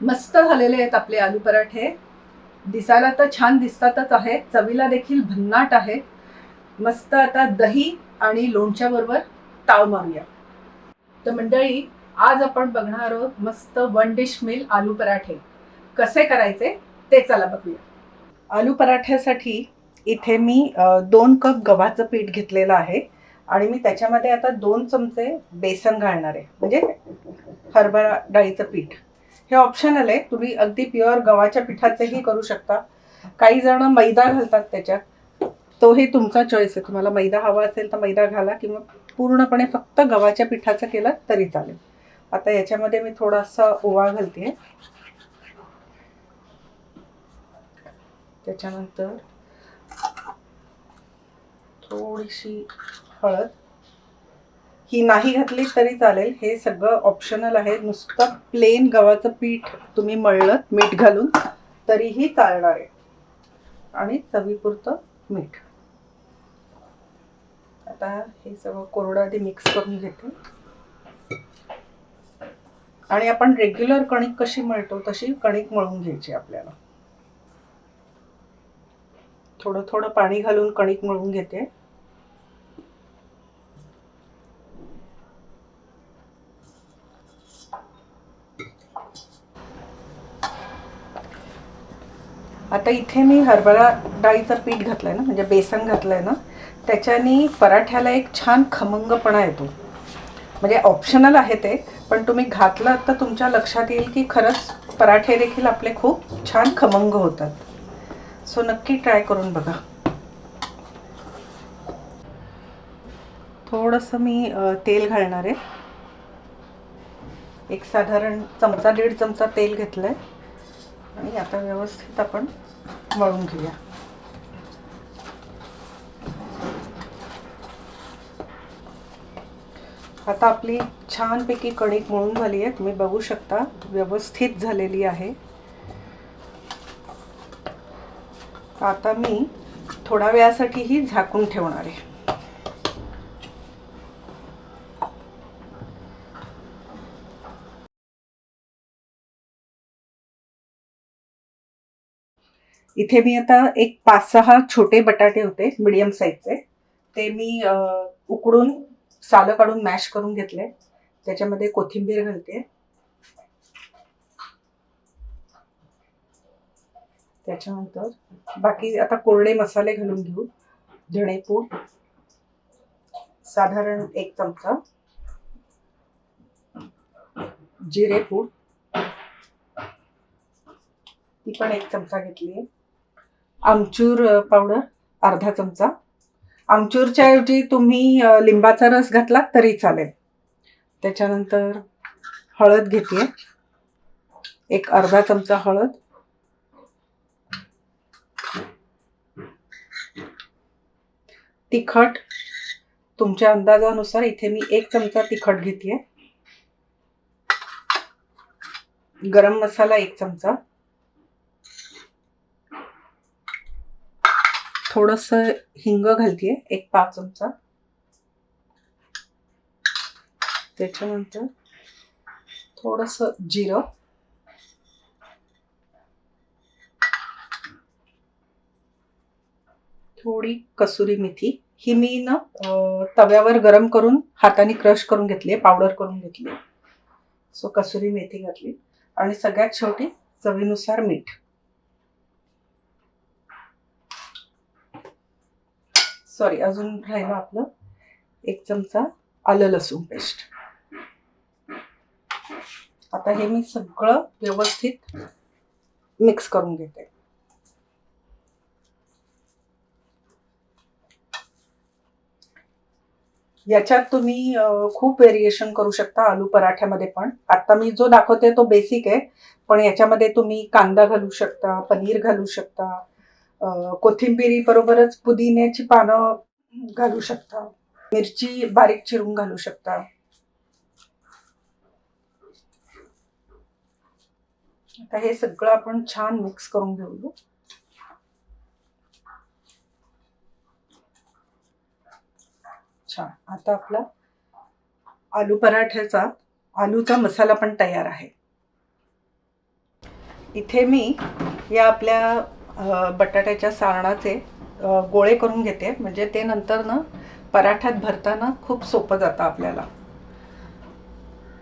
मस्त झालेले आहेत आपले आलू पराठे. दिसायला तर छान दिसतातच आहे. चवीला देखील भन्नाट आहे. मस्त आता दही आणि लोणच्या बरोबर ताव मारूया. तर मंडळी आज आपण बघणार आहोत मस्त वन डिश मिल आलू पराठे. कसे करायचे ते चला बघूया. आलू पराठ्यासाठी इथे मी दोन कप गव्हाचं पीठ घेतलेलं आहे आणि मी त्याच्यामध्ये आता दोन चमचे बेसन घालणार आहे. म्हणजे हरभरा डाळीचं पीठ. हे ऑप्शनल आहे तुम्ही अगदी प्युअर गव्हाच्या पिठाचेही करू शकता. काही जण मैदा घालतात त्याच्यात. तोही तुमचा चॉईस आहे. तुम्हाला मैदा हवा असेल तर मैदा घाला किंवा पूर्णपणे फक्त गव्हाच्या पिठाचं केलं तरी चालेल. आता याच्यामध्ये मी थोडासा ओवा घालते. त्याच्यानंतर थोडीशी हळद. ही नाही घातली तरी चालेल. हे सगळं ऑप्शनल आहे. नुसतं प्लेन गव्हाचं पीठ तुम्ही मळलं मीठ घालून तरीही चालणार आहे. आणि चवीपुरतं मीठ. आता हे सगळं कोरडं आधी मिक्स करून घेते. आणि आपण रेग्युलर कणिक कशी मळतो तशी कणिक मळून घ्यायची आपल्याला. थोडं थोडं पाणी घालून कणिक मळून घेते. आता इथे मी हरभरा डाळीचं पीठ घातलंय ना म्हणजे बेसन घातलंय ना त्याच्याने पराठ्याला एक छान खमंगपणा येतो. म्हणजे ऑप्शनल आहे ते पण तुम्ही घातलं तर तुमच्या लक्षात येईल की खरंच पराठे देखील आपले खूप छान खमंग होतात. सो नक्की ट्राय करून बघा. थोडंसं मी तेल घालणार आहे. एक साधारण चमचा दीड चमचा तेल घेतलं आहे आणि आता व्यवस्थित आपण मळून घेऊया. आता आपली छानपैकी कणिक मळून झाली आहे. तुम्ही बघू शकता व्यवस्थित झालेली आहे. आता मी थोड्या वेळासाठी ही झाकून ठेवणार आहे. इथे मी आता एक पाच सहा छोटे बटाटे होते मीडियम साईजचे ते मी उकडून सालं काढून मॅश करून घेतले. त्याच्यामध्ये कोथिंबीर घालते. त्याच्यानंतर बाकी आता कोरडे मसाले घालून घेऊ. धणेपूड साधारण एक चमचा. जिरेपूड ती पण एक चमचा घेतली. आहे आमचूर पावडर अर्धा चमचा. आमचूरच्या ऐवजी तुम्ही लिंबाचा रस घातलात तरी चालेल. त्याच्यानंतर हळद घेते एक अर्धा चमचा हळद. तिखट. तुमच्या अंदाजानुसार इथे मी एक चमचा तिखट घेते गरम मसाला एक चमचा. थोडस हिंग घालतीये एक पाच चमचा. त्याच्यानंतर थोडस जिरं. थोडी कसुरी मेथी. ही मी ना तव्यावर गरम करून हाताने क्रश करून घेतली आहे पावडर करून घेतली सो कसुरी मेथी घातली. आणि सगळ्यात शेवटी चवीनुसार मीठ. सॉरी अजून राहिलं आपलं. एक चमचा आलं लसूण पेस्ट आता हे मी सगळं व्यवस्थित मिक्स करून घेते. याच्यात तुम्ही खूप व्हेरिएशन करू शकता आलू पराठ्यामध्ये पण. आता मी जो दाखवते तो बेसिक आहे पण याच्यामध्ये तुम्ही कांदा घालू शकता पनीर घालू शकता कोथिंबिरी बरोबरच पुदिन्याची पानं घालू शकता. मिरची बारीक चिरून घालू शकता. आता हे सगळं आपण छान मिक्स करून घेऊ छान. आता आपला आलू पराठ्याचा आलूचा मसाला पण तयार आहे. इथे मी या आपल्या बटाट्याच्या सारणाचे गोळे करून घेते. म्हणजे ते नंतर ना पराठ्यात भरताना खूप सोपं जातं आपल्याला.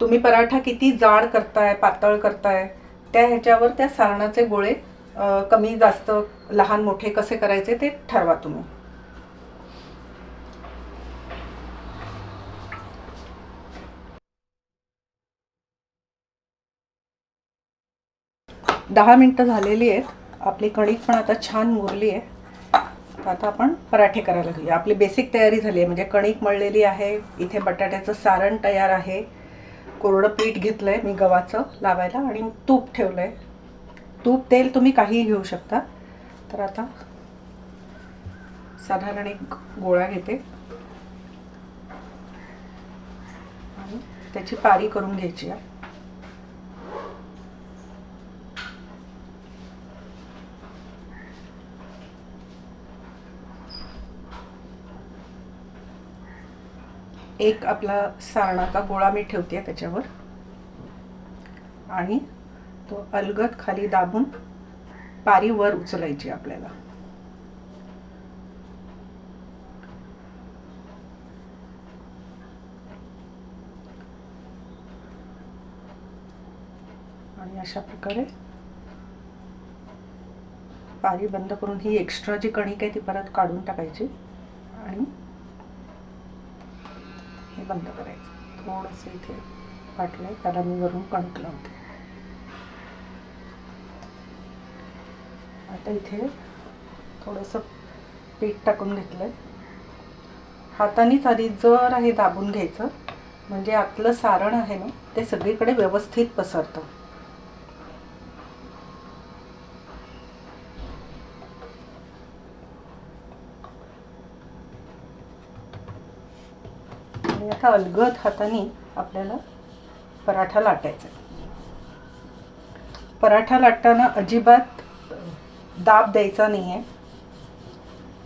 तुम्ही पराठा किती जाड करताय पातळ करताय त्या ह्याच्यावर त्या सारणाचे गोळे कमी जास्त लहान मोठे कसे करायचे ते ठरवा तुम्ही. दहा मिनटं झालेली आहेत. आपली कणिक पण आता छान मुरली आहे. तर आता आपण पराठे करायला घेऊया. आपली बेसिक तयारी झाली आहे. म्हणजे कणिक मळलेली आहे. इथे बटाट्याचं सारण तयार आहे. कोरडं पीठ घेतलं आहे मी गव्हाचं लावायला आणि तूप ठेवलं आहे तूप तेल तुम्ही काहीही घेऊ शकता. तर आता साधारण एक गोळा घेते. आणि त्याची पारी करून घ्यायची आहे. एक आपला सारणाचा गोळा मी ठेवते त्याच्यावर. आणि तो अलगद खाली दाबून पारी वर उचलायची आपल्याला. आणि अशा प्रकारे पारी बंद करून ही एक्स्ट्रा जी कणिक आहे ती परत काढून टाकायची आणि हे बंद करायचं. थोडंसं इथे वाटलं आहे त्याला मी वरून कणिक लावते. आता इथे थोडंसं पीठ टाकून घेतलं आहे हातानेच आधी जर हे दाबून घ्यायचं. म्हणजे आतलं सारण आहे ना ते सगळीकडे व्यवस्थित पसरतं. आणि आता अलगद हाताने आपल्याला पराठा लाटायचा पराठा लाटताना अजिबात दाब द्यायचा नाही आहे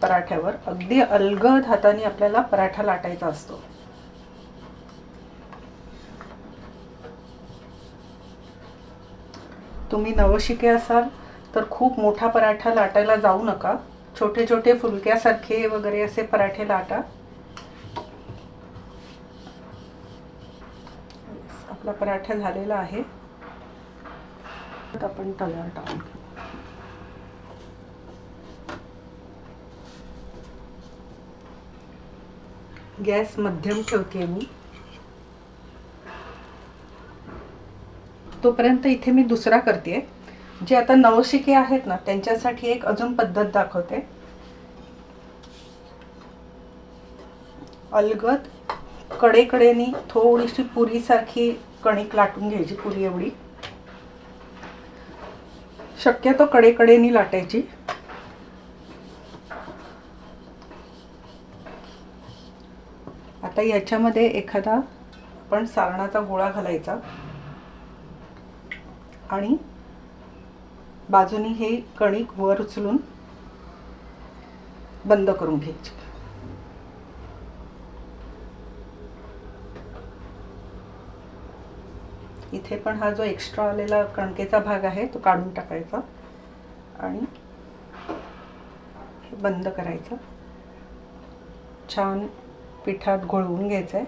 पराठ्यावर अगदी अलगद हाताने आपल्याला पराठा लाटायचा असतो. तुम्ही नवशिके असाल तर खूप मोठा पराठा लाटायला जाऊ नका. छोटे छोटे फुलक्यासारखे वगैरे असे पराठे लाटा आपला पराठा झालेला आहे. आपण तव्यावर टाकून घेऊ. गॅस मध्यम ठेवते मी. तोपर्यंत इथे मी दुसरा करते जे आता नवशिके आहेत ना त्यांच्यासाठी एक अजून पद्धत दाखवते. अलगद कडेकडेनी थोडीशी पुरीसारखी कणिक लाटून घ्यायची पुरी एवढी. शक्यतो कडेकडेनी लाटायची. आता याच्यामध्ये एखादा आपण सारणाचा गोळा घालायचा. आणि बाजूनी हे कणिक वर उचलून बंद करून घ्यायची. इथे पण हा जो एक्स्ट्रा आलेला कणकेचा भाग आहे तो काढून टाकायचा. आणि हे बंद करायचं. छान पिठात घोळवून घ्यायचं आहे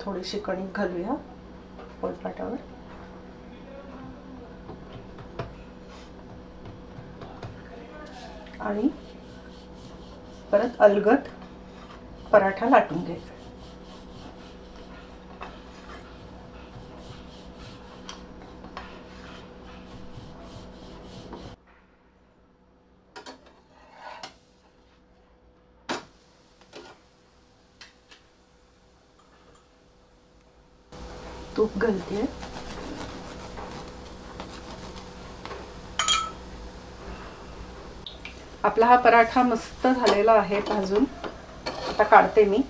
थोडीशी कणिक घालूया पोळपाटावर आणि परत अलगद पराठा लाटून घ्यायचा. तूप घालते आपला हा पराठा मस्त झालेला आहे भाजून. आता काढते मी.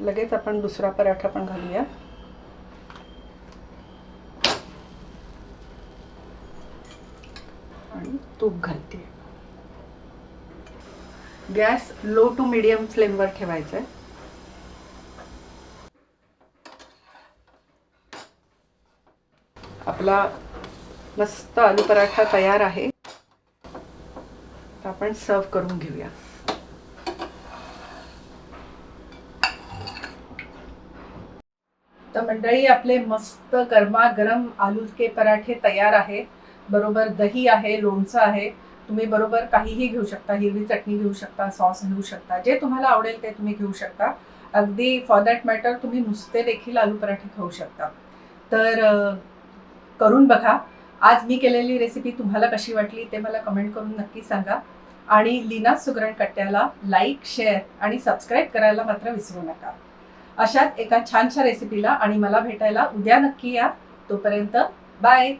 लगेच आपण दुसरा पराठा पण घालूया. आणि तूप घालते. गॅस लो टू मिडियम फ्लेमवर ठेवायचा आहे आपला मस्त आलू पराठा तयार आहे. आपण सर्व करून घेऊया. तर मंडळी आपले मस्त गरमागरम आलू के पराठे तयार आहेत. बरोबर दही आहे लोणचं आहे. तुम्ही बरोबर काहीही घेऊ शकता हिरवी चटणी घेऊ शकता सॉस घेऊ शकता. जे तुम्हाला आवडेल ते तुम्ही घेऊ शकता. अगदी फॉर दॅट मॅटर तुम्ही नुसते देखील आलू पराठे खाऊ शकता. तर करून बघा. आज मी केलेली रेसिपी तुम्हाला कशी वाटली ते मला कमेंट करून नक्की सांगा. आणि लीना सुगरण कट्ट्याला लाईक शेअर आणि सबस्क्राईब करायला मात्र विसरू नका. अशाच एका छानशा रेसिपीला आणि मला भेटायला उद्या नक्की या. तोपर्यंत बाय